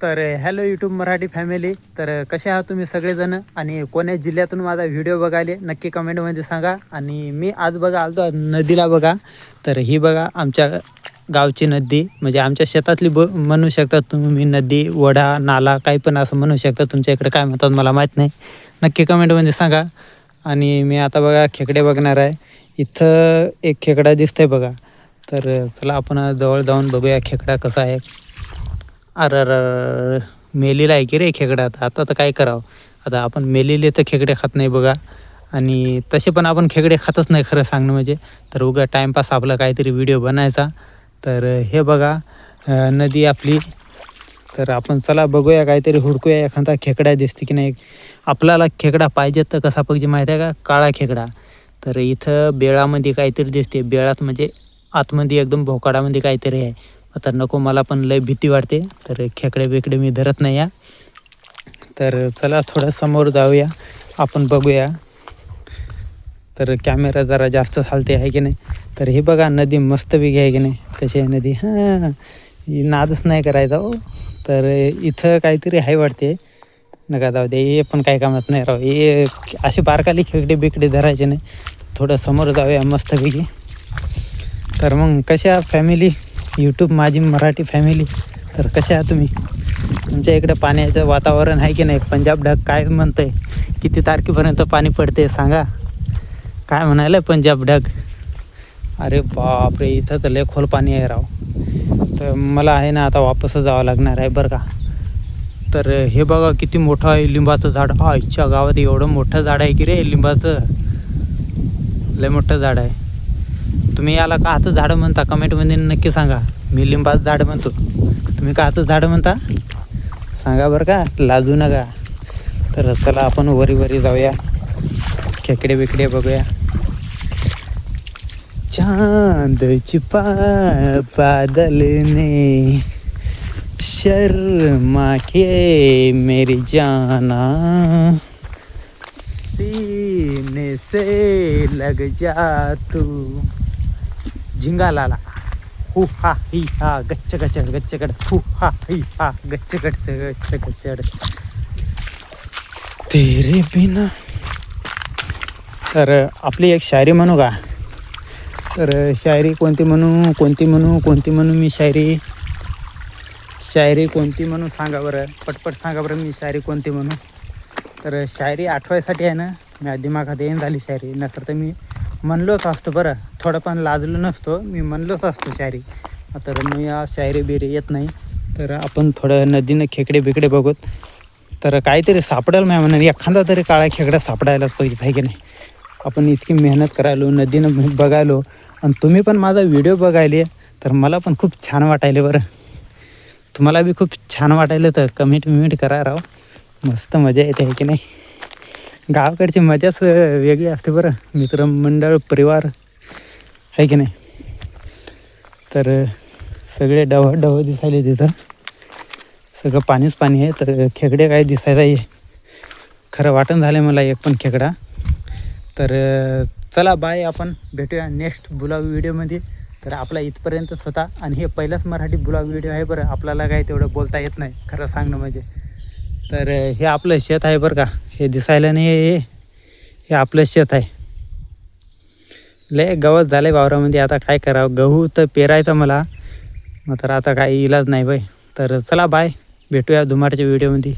तर hello YouTube Marathi family तर कसे आहात तुम्ही सगळेजण? आणि कोण्या जिल्ह्यातून माझा व्हिडिओ बघायले नक्की कमेंटमध्ये सांगा. आणि मी आज बघा आलतो नदीला बघा. तर ही बघा आमच्या गावची नदी. म्हणजे आमच्या शेतातली ब म्हणू शकता तुम्ही नदी वडा नाला काही पण असं म्हणू शकता. तुमच्या इकडे काय म्हणतात मला माहीत नाही. नक्की कमेंटमध्ये सांगा. आणि मी आता बघा खेकडे बघणार आहे. इथं एक खेकडा दिसतंय बघा. तर चला आपण जवळ जाऊन बघूया खेकडा कसा आहे. अरे अर मेलेलं आहे की रे खेकडा आता? आता तर काय करावं? आता आपण मेलेले तर खेकडे खात नाही बघा. आणि तसे पण आपण खेकडे खातच नाही खरं सांगणं म्हणजे. तर उगा टाईमपास आपला काहीतरी व्हिडिओ बनायचा. तर हे बघा नदी आपली. तर आपण चला बघूया काहीतरी हुडकूया एखादा खेकडा दिसते की नाही. आपल्याला खेकडा पाहिजे तर कसा पाहिजे माहीत आहे का? काळा खेकडा. तर इथं बेळामध्ये काहीतरी दिसते. बेळात म्हणजे आतमध्ये एकदम भोकाडामध्ये काहीतरी आहे. आता नको मला पण लय भीती वाटते. तर खेकडे बिकडे मी धरत नाही या तर चला थोडं समोर जाऊया. आपण बघूया. तर कॅमेरा जरा जास्त चालते आहे की नाही? तर हे बघा नदी मस्त वेगळी आहे की नाही? कशी आहे नदी? हां. नादच नाही करायचा हो. तर इथं काहीतरी आहे वाटते. नका जाऊ दे हे पण काही कामात नाही राहू. हे असे बारकाली खेकडे बिकडे धरायचे नाही. थोडं समोर जाऊया मस्तपैकी. तर मग कशा फॅमिली यूट्यूब माझी मराठी फॅमिली तर कशा आहात तुम्ही? तुमच्या इकडं पाण्याचं वातावरण आहे की नाही? पंजाब ढग काय म्हणतं आहे किती तारखेपर्यंत पाणी पडते सांगा. काय म्हणायला पंजाब ढग? अरे बापरे इथं तर लय खोल पाणी आहे राव. तर मला आहे ना आता वापसच जावं लागणार आहे बरं का. तर हे बघा किती मोठं आहे लिंबाचं झाड. हा इच्छा गावात एवढं मोठं झाड आहे की रे लिंबाचं. लय मोठं झाड आहे. तुम्ही याला काचं झाडं म्हणता? कमेंटमध्ये नक्की सांगा. मी लिंबाचं झाड म्हणतो. तुम्ही काचं झाडं म्हणता? सांगा बरं का. लाजू नका. तर चला आपण वरी वरी जाऊया. खेकडे बिकडे बघूया. चांद चिपा बादल ने शर्मा के मेरी जाना. सीने से लग जा तू. झिंगा लाला हु हा ही हा गच्च गच्च गच्च गड हु हा ही हा गच्च गच्च गच्च गच्चड तेरे बिना. तर आपली एक शायरी म्हणू का? तर शायरी कोणती म्हणू कोणती म्हणू कोणती म्हणू मी शायरी? शायरी कोणती म्हणू सांगा बरं. पटपट सांगा बरं मी शायरी कोणती म्हणू. तर शायरी आठवायसाठी आहे ना? मी दिमागात येईन झाली शायरी. नंतर तर मी म्हणलोच असतो बरं. थोडं पण लाजलो नसतो. मी म्हणलोच असतो शायरी. तर मी शायरी बिरी येत नाही. तर आपण थोडं नदीनं खेकडे बिकडे बघूत. तर काहीतरी सापडेल नाही म्हणून एखादा तरी काळा खेकडा सापडायलाच पाहिजे आहे की नाही? आपण इतकी मेहनत करायलो नदीनं बघायलो. आणि तुम्ही पण माझा व्हिडिओ बघायले. तर मला पण खूप छान वाटायले बरं. तुम्हाला बी खूप छान वाटायलं तर कमेंट विमेंट करा राव. मस्त मजा येते आहे की नाही? गावाकडची मजाच वेगळी असते बरं. मित्रमंडळ परिवार आहे की नाही? तर सगळे डव डव दिसायले तिथं. सगळं पाणीच पाणी आहे तर खेकडे काय दिसायला ये. खरं वाटण झालं मला एक पण खेकडा. तर चला बाय आपण भेटूया नेक्स्ट ब्लॉग व्हिडिओमध्ये. तर आपला इथपर्यंतच होता. आणि हे पहिलाच मराठी ब्लॉग व्हिडिओ आहे बरं. आपल्याला काय तेवढं बोलता येत नाही. खरं सांगणं म्हणजे. तर हे आपलं शेत आहे बरं का? हे दिसायला नाही हे हे आपलं शेत आहे. लय गवत झालं आहे वावरामध्ये आता काय करावं? गहू तर पेरायचा मला मग तर आता काही इलाज नाही बाई. तर चला बाय भेटूया दुमारच्या व्हिडिओमध्ये